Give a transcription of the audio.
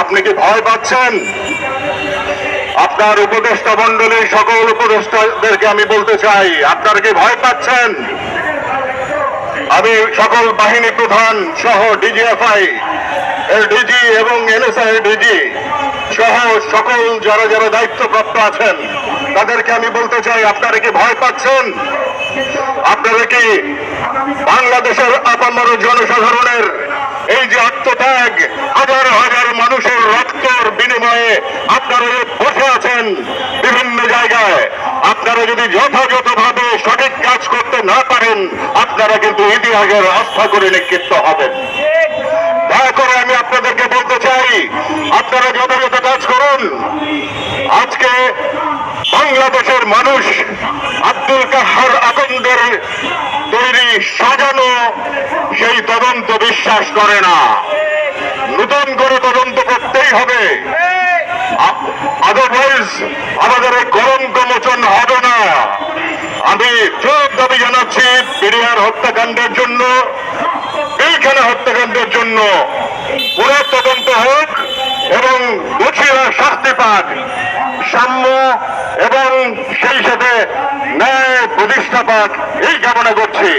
আপনি কি ভয় পাচ্ছেন? আপনার উপদেষ্টা মন্ডলীর সকল উপদেষ্টাদেরকে আমি বলতে চাই, আপনারা কি ভয় পাচ্ছেন? আমি সকল বাহিনী প্রধান সহ ডিজিএফআই এর ডিজি এবং এনএসআই ডিজি সহ সকল যারা যারা দায়িত্বপ্রাপ্ত আছেন, তাদেরকে আমি বলতে চাই, আপনারা কি ভয় পাচ্ছেন? আপনারা কি বাংলাদেশের আপামর জনসাধারণের এই যে আত্মত্যাগ রক্তর আপনারা বসে আছেন বিভিন্ন জায়গায়, আপনারা যদি যথাযথভাবে সঠিক কাজ করতে না পারেন, আপনারা কিন্তু ইতিহাসের আস্থা করে নিক্ষিপ্ত হবেন। দয়া করে আমি আপনাদেরকে বলতে চাই, আপনারা যথাযথ কাজ করুন। আজকে বাংলাদেশের মানুষ আব্দুল কাহার আকন্দের তৈরি সাজানো সেই তদন্ত বিশ্বাস করে না। নতুন করে তদন্ত করতেই হবে। আমাদের এই কলঙ্ক মোচন হবে না। আমি জোর দাবি জানাচ্ছি, পেরিয়ার হত্যাকাণ্ডের জন্য, এইখানে হত্যাকাণ্ডের জন্য। পুরো তদন্ত হোক এবং দোষীরা শাস্তি পাক। সাম্য এবং সেই সাথে ন্যায় প্রতিষ্ঠা পাক, এই কামনা করছি।